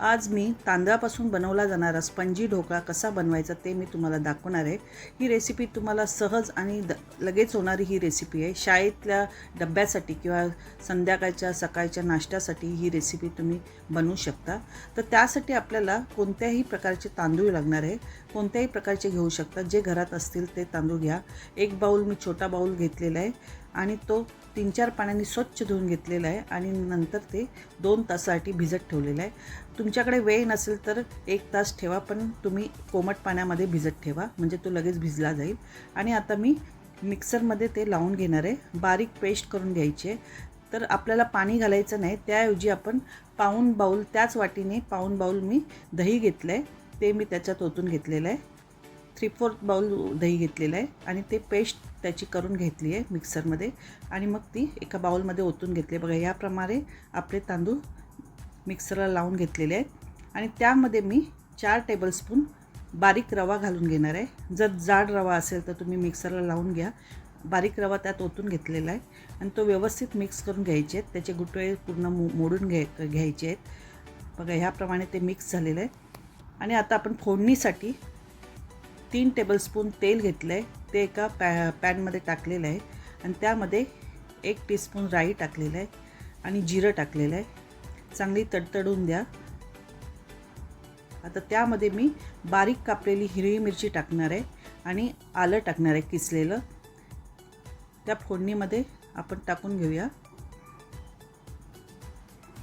आज मी तांदळापासून बनवला जाणारा स्पंजी ढोकळा कसा बनवायचा ते मी तुम्हाला दाखवणार आहे. ही रेसिपी तुम्हाला सहज आणि द लगेच होणारी ही रेसिपी आहे. शाळेतल्या डब्यासाठी किंवा संध्याकाळच्या सकाळच्या नाश्त्यासाठी ही रेसिपी तुम्ही बनवू शकता. तर त्यासाठी आपल्याला कोणत्याही प्रकारचे तांदूळ लागणार आहे. कोणत्याही प्रकारचे घेऊ शकता. जे घरात असतील ते तांदूळ घ्या. एक बाऊल मी छोटा बाऊल घेतलेला आहे आणि तो तीन चार पाण्याने स्वच्छ धुवून घेतलेलं आहे आणि नंतर ते दोन तासासाठी भिजत ठेवलेलं आहे. तुमच्याकडे वेळ नसेल तर एक तास ठेवा पण तुम्ही कोमट पाण्यामध्ये भिजत ठेवा म्हणजे तो लगेच भिजला जाईल. आणि आता मी मिक्सरमध्ये ते लावून घेणार आहे. बारीक पेस्ट करून घ्यायची आहे. तर आपल्याला पाणी घालायचं नाही. त्याऐवजी आपण पाऊन बाऊल त्याच वाटीने पाऊन बाऊल मी दही घेतलं आहे ते मी त्याच्यात ओतून घेतलेलं आहे. थ्री फोर्थ बाऊल दही घेतलेलं आहे आणि ते पेस्ट त्याची करून घेतली आहे मिक्सरमध्ये आणि मग ती एका बाऊलमध्ये ओतून घेतली बघा याप्रमाणे आपले तांदूळ मिक्सरला लावून घेतलेले आहेत. आणि त्यामध्ये मी चार टेबलस्पून बारीक रवा घालून घेणार आहे. जर जाड रवा असेल तर तुम्ही मिक्सरला लावून घ्या. बारीक रवा त्यात ओतून घेतलेला आहे. आणि तो व्यवस्थित मिक्स करून घ्यायचे आहेत. त्याचे गुटळे पूर्ण मो मोडून घ्याय घ्यायचे आहेत. बघा ह्याप्रमाणे ते मिक्स झालेलं आहे. आणि आता आपण फोडणीसाठी तीन टेबलस्पून तेल घेतलं आहे ते एका पॅ पॅनमध्ये टाकलेलं आहे. आणि त्यामध्ये एक टीस्पून राई टाकलेलं आहे आणि जिरं टाकलेलं आहे. चांगली तडतडून द्या. आता त्यामध्ये मी बारीक कापलेली हिरवी मिरची टाकणार आहे आणि आलं टाकणार आहे किसलेलं. त्या फोडणीमध्ये आपण टाकून घेऊया.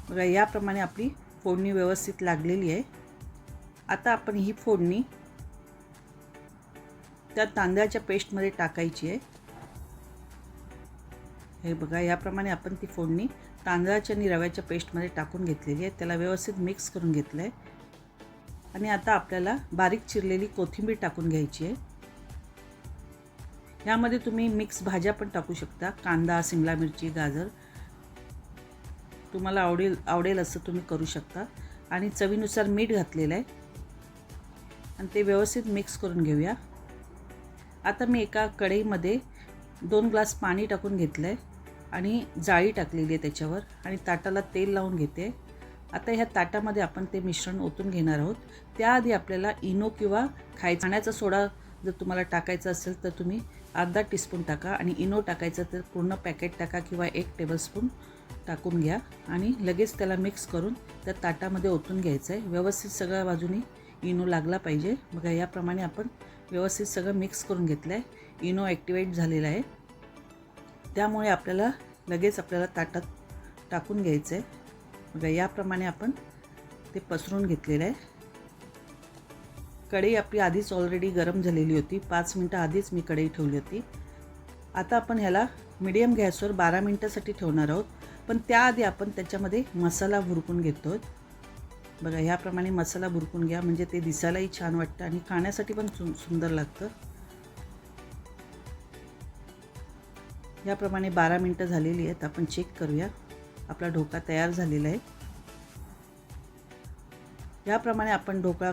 बघा याप्रमाणे आपली फोडणी व्यवस्थित लागलेली आहे. आता आपण ही फोडणी त्या तांदळाच्या पेस्टमध्ये टाकायची आहे. हे बघा याप्रमाणे आपण ती फोडणी तांदळाच्या आणि रव्याच्या पेस्टमध्ये टाकून घेतलेली आहे. त्याला व्यवस्थित मिक्स करून घेतलं आहे आणि आता आपल्याला बारीक चिरलेली कोथिंबीर टाकून घ्यायची आहे. यामध्ये तुम्ही मिक्स भाज्या पण टाकू शकता. कांदा सिमला मिरची गाजर. तुम्हाला आवडेल आवडेल असं तुम्ही करू शकता. आणि चवीनुसार मीठ घातलेलं आहे. आणि ते व्यवस्थित मिक्स करून घेऊया. आता मी एका कढईमध्ये दोन ग्लास पाणी टाकून घेतलं आहे आणि जाळी टाकलेली आहे त्याच्यावर आणि ताटाला तेल लावून घेते. आता ह्या ताटामध्ये आपण ते मिश्रण ओतून घेणार आहोत. त्याआधी आपल्याला इनो किंवा खाय खाण्याचा सोडा जर तुम्हाला टाकायचा असेल तर तुम्ही अर्धा टीस्पून टाका आणि इनो टाकायचं तर पूर्ण पॅकेट टाका किंवा एक टेबलस्पून टाकून घ्या. आणि लगेच त्याला मिक्स करून त्या ताटामध्ये ओतून घ्यायचं आहे व्यवस्थित सगळ्या बाजूनी इनो लागला पाहिजे. बघा याप्रमाणे आपण व्यवस्थित सगळं मिक्स करून घेतलं आहे इनो ॲक्टिवेट झालेला आहे. त्यामुळे आपल्याला लगेच आपल्याला ताटात टाकून घ्यायचं आहे बघा याप्रमाणे आपण ते पसरून घेतलेलं आहे. कढई आपली आधीच ऑलरेडी गरम झालेली होती. पाच मिनटं आधीच मी कढई ठेवली होती. आता आपण ह्याला मिडियम गॅसवर बारा मिनटासाठी ठेवणार आहोत. पण त्याआधी आपण त्याच्यामध्ये मसाला भुरकून घेतो बघा ह्याप्रमाणे मसाला भुरकून घ्या म्हणजे ते दिसायलाही छान वाटतं आणि खाण्यासाठी पण सु सुंदर लागतं. याप्रमाणे बारा मिनटं झालेली आहेत आपण चेक करूया. आपला ढोका तयार झालेला आहे. याप्रमाणे आपण ढोकळा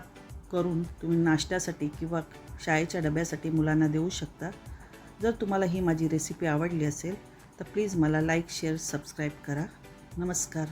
करून तुम्ही नाश्त्यासाठी किंवा शाळेच्या डब्यासाठी मुलांना देऊ शकता. जर तुम्हाला ही माझी रेसिपी आवडली असेल तर प्लीज मला लाईक शेअर सबस्क्राईब करा. नमस्कार.